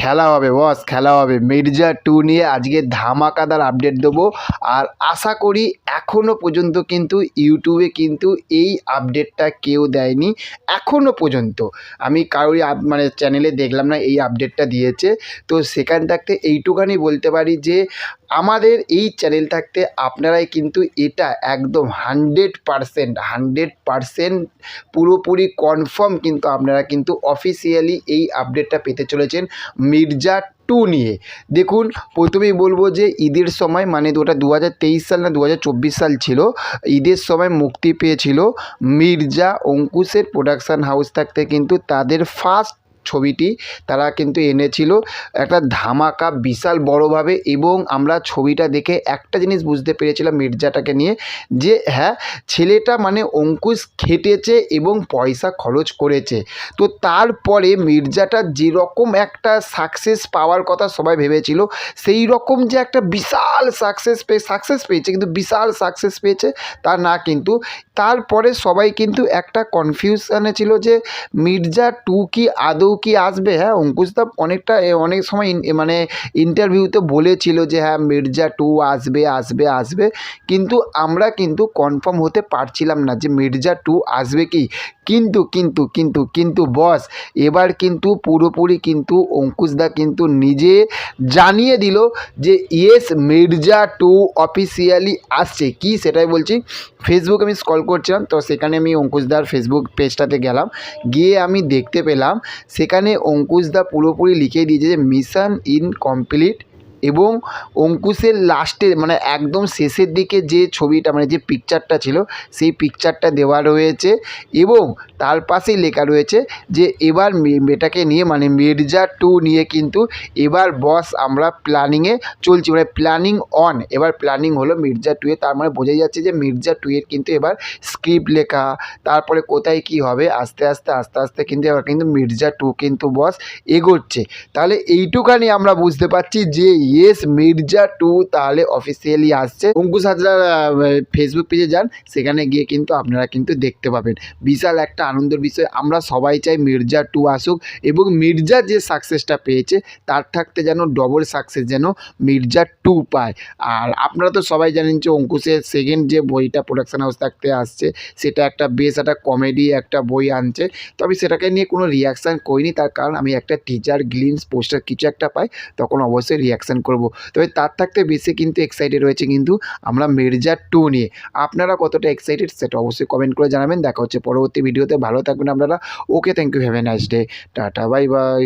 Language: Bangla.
খেলা হবে বস খেলা হবে। মির্জা টু নিয়ে আজকে ধামাকাদার আপডেট দেবো। আর আশা করি এখনও পর্যন্ত কিন্তু ইউটিউবে কিন্তু এই আপডেটটা কেউ দেয়নি। এখনও পর্যন্ত। আমি কারোরই মানে চ্যানেলে দেখলাম না, এই আপডেটটা দিয়েছে। তো সেখান থাকতে এইটুখানি বলতে পারি যে আমাদের এই চ্যানেল থাকতে আপনারাই কিন্তু এটা একদম হান্ড্রেড পারসেন্ট হান্ড্রেড পারসেন্ট পুরোপুরি কনফার্ম কিন্তু আপনারা কিন্তু অফিসিয়ালি এই আপডেটটা পেতে চলেছেন মির্জা টু নিয়ে। দেখুন, প্রথমেই বলব যে ঈদের সময় মানে ওটা দু হাজার তেইশ সাল না দু হাজার চব্বিশ সাল ছিল, ঈদের সময় মুক্তি পেয়েছিল মির্জা অঙ্কুশের প্রোডাকশান হাউস থাকতে কিন্তু তাদের ফার্স্ট ছবিটি তারা কিন্তু এনেছিল। একটা ধামাকা, বিশাল বড়োভাবে এবং আমরা ছবিটা দেখে একটা জিনিস বুঝতে পেরেছিলাম মির্জাটাকে নিয়ে যে হ্যাঁ ছেলেটা মানে অঙ্কুশ খেটেছে এবং পয়সা খরচ করেছে। তো তারপরে মির্জাটা যেরকম একটা সাকসেস পাওয়ার কথা সবাই ভেবেছিল সেই রকম যে একটা বিশাল সাকসেস পেয়ে সাকসেস পেয়েছে, কিন্তু বিশাল সাকসেস পেয়েছে তা না কিন্তু। তারপরে সবাই কিন্তু একটা কনফিউশানে ছিল যে, মির্জা টু কি আদৌ কি আসবে? হ্যাঁ অঙ্কুশদা অনেকটা অনেক সময় মানে ইন্টারভিউতে বলেছিল যে হ্যাঁ মির্জা টু আসবে আসবে আসবে। কিন্তু আমরা কিন্তু কনফার্ম হতে পারছিলাম না যে, মির্জা টু আসবে কি। কিন্তু কিন্তু কিন্তু কিন্তু বস এবার কিন্তু পুরোপুরি কিন্তু অঙ্কুশদা কিন্তু নিজে জানিয়ে দিল যে ইয়েস মির্জা টু অফিসিয়ালি আসছে। কি সেটাই বলছি? ফেসবুক আমি স্কল করছিলাম, তো সেখানে আমি অঙ্কুশদার ফেসবুক পেজটাতে গেলাম। গিয়ে আমি দেখতে পেলাম সেখানে অঙ্কুশদা পুরোপুরি লিখে দিয়েছে যে মিশন ইনকমপ্লিট এবং অঙ্কুশের লাস্টে মানে একদম শেষের দিকে যে ছবিটা মানে যে পিকচারটা ছিল, সেই পিকচারটা দেওয়া রয়েছে এবং তার পাশেই লেখা রয়েছে যে, এবার মেয়েটাকে নিয়ে মানে মির্জা টু নিয়ে কিন্তু এবার বস আমরা প্ল্যানিংয়ে চলছি মানে প্ল্যানিং অন এবার প্ল্যানিং হলো মির্জা টুয়ে তার মানে বোঝাই যাচ্ছে যে, মির্জা টুয়ের কিন্তু এবার স্ক্রিপ্ট লেখা, তারপরে কোথায় কি হবে, আস্তে আস্তে আস্তে আস্তে কিন্তু এবার কিন্তু মির্জা টু কিন্তু বস এগোচ্ছে। তাহলে এইটুখানি আমরা বুঝতে পারছি যে ইয়েস মির্জা টু তাহলে অফিসিয়ালি আসছে। অঙ্কুশ হাজরার ফেসবুক পেজে যান, সেখানে গিয়ে কিন্তু আপনারা কিন্তু দেখতে পাবেন। বিশাল একটা আনন্দের বিষয়। আমরা সবাই চাই মির্জা টু আসুক এবং মির্জা যে সাকসেসটা পেয়েছে, তার থাকতে যেন ডবল সাকসেস যেন মির্জা টু পায়। আর আপনারা তো সবাই জানেন যে অঙ্কুশের সেকেন্ড যে বইটা প্রোডাকশন হাউস থাকতে আসছে, সেটা একটা বেশ একটা কমেডি একটা বই আনছে। তবে সেটাকে নিয়ে কোনো রিয়াকশান করিনি, তার কারণ আমি একটা টিচার গ্লিমস পোস্টার কিছু একটা পাই, তখন অবশ্যই রিয়াকশান করব। তবে তার থাকতে বেশি কিন্তু এক্সাইটেড রয়েছে কিন্তু আমরা মির্জা টু নিয়ে। আপনারা কতটা এক্সাইটেড সেটা অবশ্যই কমেন্ট করে জানাবেন। দেখা হচ্ছে পরবর্তী ভিডিওতে ভালো থাকবেন আপনারা। Okay thank you have a nice day tata bye bye